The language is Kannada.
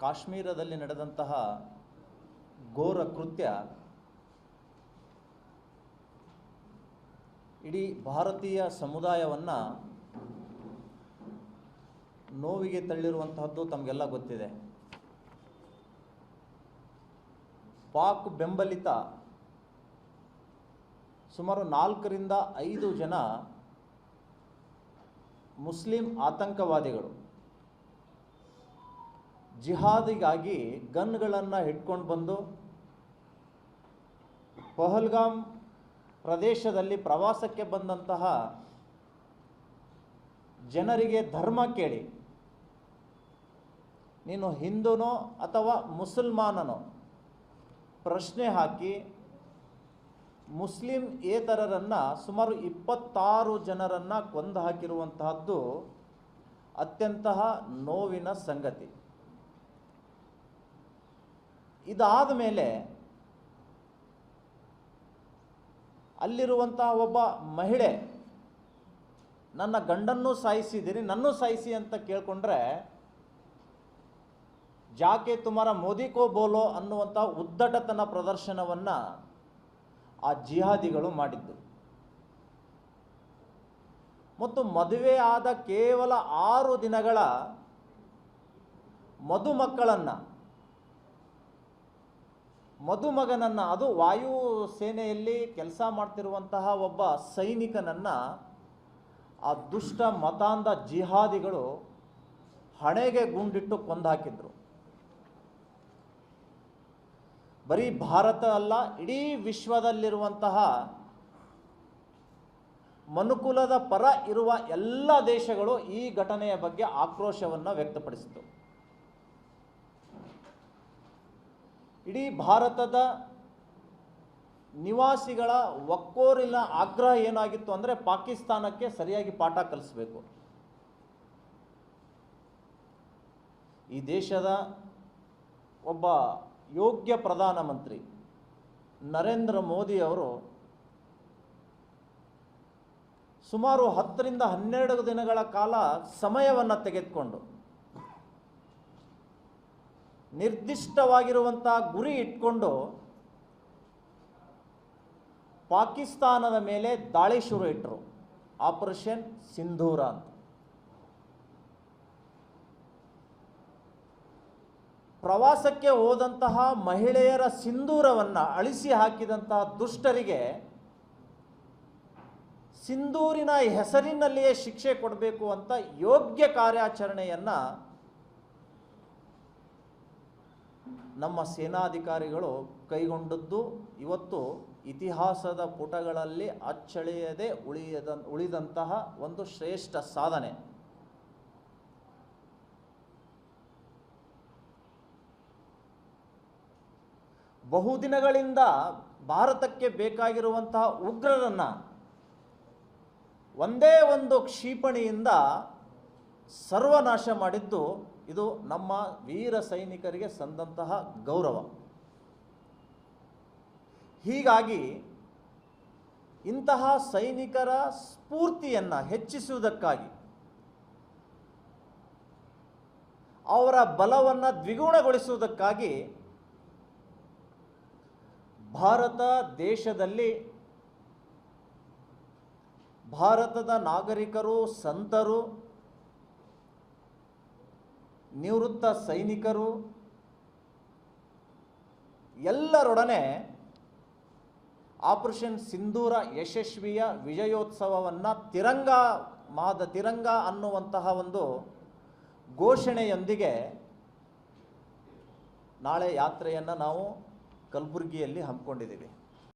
ಕಾಶ್ಮೀರದಲ್ಲಿ ನಡೆದಂತಹ ಘೋರ ಕೃತ್ಯ ಇಡೀ ಭಾರತೀಯ ಸಮುದಾಯವನ್ನು ನೋವಿಗೆ ತಳ್ಳಿರುವಂತಹದ್ದು ತಮಗೆಲ್ಲ ಗೊತ್ತಿದೆ. ಪಾಕ್ ಬೆಂಬಲಿತ ಸುಮಾರು ನಾಲ್ಕರಿಂದ ಐದು ಜನ ಮುಸ್ಲಿಂ ಆತಂಕವಾದಿಗಳು ಜಿಹಾದಿಗಾಗಿ ಗನ್ಗಳನ್ನು ಹಿಡ್ಕೊಂಡು ಬಂದು ಪಹಲ್ಗಾಮ್ ಪ್ರದೇಶದಲ್ಲಿ ಪ್ರವಾಸಕ್ಕೆ ಬಂದಂತಹ ಜನರಿಗೆ ಧರ್ಮ ಕೇಳಿ. ನೀನು ಹಿಂದೂನೋ ಅಥವಾ ಮುಸಲ್ಮಾನನೋ? ಪ್ರಶ್ನೆ ಹಾಕಿ, ಮುಸ್ಲಿಂ ಏತರರನ್ನು ಸುಮಾರು ಇಪ್ಪತ್ತಾರು ಜನರನ್ನು ಕೊಂದು ಹಾಕಿರುವಂತಹದ್ದು ಅತ್ಯಂತ ನೋವಿನ ಸಂಗತಿ. ಇದಾದ ಮೇಲೆ ಅಲ್ಲಿರುವಂತಹ ಒಬ್ಬ ಮಹಿಳೆ, ನನ್ನ ಗಂಡನ್ನು ಸಾಯಿಸಿದ್ದೀರಿ ನನ್ನೂ ಸಾಯಿಸಿ ಅಂತ ಕೇಳಿಕೊಂಡ್ರೆ, ಜಾಕೆ ತುಮಾರ ಮೋದಿ ಕೋ ಬೋಲೋ ಅನ್ನುವಂಥ ಉದ್ದಟತನ ಪ್ರದರ್ಶನವನ್ನು ಆ ಜಿಹಾದಿಗಳು ಮಾಡಿದ್ದು. ಮತ್ತು ಮದುವೆ ಆದ ಕೇವಲ ಆರು ದಿನಗಳ ಮದುಮಕ್ಕಳನ್ನು ಮದುಮಗನನ್ನು, ಅದು ವಾಯು ಸೇನೆಯಲ್ಲಿ ಕೆಲಸ ಮಾಡ್ತಿರುವಂತಹ ಒಬ್ಬ ಸೈನಿಕನನ್ನು ಆ ದುಷ್ಟ ಮತಾಂಧ ಜಿಹಾದಿಗಳು ಹಣೆಗೆ ಗುಂಡಿಟ್ಟು ಕೊಂದಾಕಿದ್ರು ಬರೀ ಭಾರತ ಅಲ್ಲ, ಇಡೀ ವಿಶ್ವದಲ್ಲಿರುವಂತಹ ಮನುಕುಲದ ಪರ ಇರುವ ಎಲ್ಲ ದೇಶಗಳು ಈ ಘಟನೆಯ ಬಗ್ಗೆ ಆಕ್ರೋಶವನ್ನು ವ್ಯಕ್ತಪಡಿಸಿತು ಇಡೀ ಭಾರತದ ನಿವಾಸಿಗಳ ಒಕ್ಕೋರಿನ ಆಗ್ರಹ ಏನಾಗಿತ್ತು ಅಂದರೆ ಪಾಕಿಸ್ತಾನಕ್ಕೆ ಸರಿಯಾಗಿ ಪಾಠ ಕಲಿಸ್ಬೇಕು. ಈ ದೇಶದ ಒಬ್ಬ ಯೋಗ್ಯ ಪ್ರಧಾನಮಂತ್ರಿ ನರೇಂದ್ರ ಮೋದಿ ಅವರು ಸುಮಾರು ಹತ್ತರಿಂದ ಹನ್ನೆರಡು ದಿನಗಳ ಕಾಲ ಸಮಯವನ್ನು ತೆಗೆದುಕೊಂಡು ನಿರ್ದಿಷ್ಟವಾಗಿರುವಂಥ ಗುರಿ ಇಟ್ಕೊಂಡು ಪಾಕಿಸ್ತಾನದ ಮೇಲೆ ದಾಳಿ ಶುರು ಇಟ್ಟರು ಆಪರೇಷನ್ ಸಿಂಧೂರ ಅಂತ. ಪ್ರವಾಸಕ್ಕೆ ಹೋದಂತಹ ಮಹಿಳೆಯರ ಸಿಂಧೂರವನ್ನು ಅಳಿಸಿ ಹಾಕಿದಂತಹ ದುಷ್ಟರಿಗೆ ಸಿಂಧೂರಿನ ಹೆಸರಿನಲ್ಲಿಯೇ ಶಿಕ್ಷೆ ಕೊಡಬೇಕು ಅಂತ ಯೋಗ್ಯ ಕಾರ್ಯಾಚರಣೆಯನ್ನು ನಮ್ಮ ಸೇನಾಧಿಕಾರಿಗಳು ಕೈಗೊಂಡದ್ದು ಇವತ್ತು ಇತಿಹಾಸದ ಪುಟಗಳಲ್ಲಿ ಅಚ್ಚಳಿಯದೆ ಉಳಿಯದ, ಉಳಿದಂತಹ ಒಂದು ಶ್ರೇಷ್ಠ ಸಾಧನೆ. ಬಹುದಿನಗಳಿಂದ ಭಾರತಕ್ಕೆ ಬೇಕಾಗಿರುವಂತಹ ಉಗ್ರರನ್ನು ಒಂದೇ ಒಂದು ಕ್ಷಿಪಣಿಯಿಂದ ಸರ್ವನಾಶ ಮಾಡಿದ್ದು ಇದು ನಮ್ಮ ವೀರ ಸೈನಿಕರಿಗೆ ಸಂದಂತಹ ಗೌರವ. ಹೀಗಾಗಿ ಇಂತಹ ಸೈನಿಕರ ಸ್ಫೂರ್ತಿಯನ್ನು ಹೆಚ್ಚಿಸುವುದಕ್ಕಾಗಿ ಅವರ ಬಲವನ್ನು ದ್ವಿಗುಣಗೊಳಿಸುವುದಕ್ಕಾಗಿ ಭಾರತ ದೇಶದಲ್ಲಿ ಭಾರತದ ನಾಗರಿಕರು, ಸಂತರು ನಿವೃತ್ತ ಸೈನಿಕರು ಎಲ್ಲರೊಡನೆ ಆಪರೇಷನ್ ಸಿಂಧೂರ ಯಶಸ್ವಿಯ ವಿಜಯೋತ್ಸವವನ್ನು ತಿರಂಗ ಮಾದ ತಿರಂಗ ಅನ್ನುವಂತಹ ಒಂದು ಘೋಷಣೆಯೊಂದಿಗೆ ನಾಳೆ ಯಾತ್ರೆಯನ್ನು ನಾವು ಕಲಬುರಗಿಯಲ್ಲಿ ಹಮ್ಮಿಕೊಂಡಿದ್ದೀವಿ.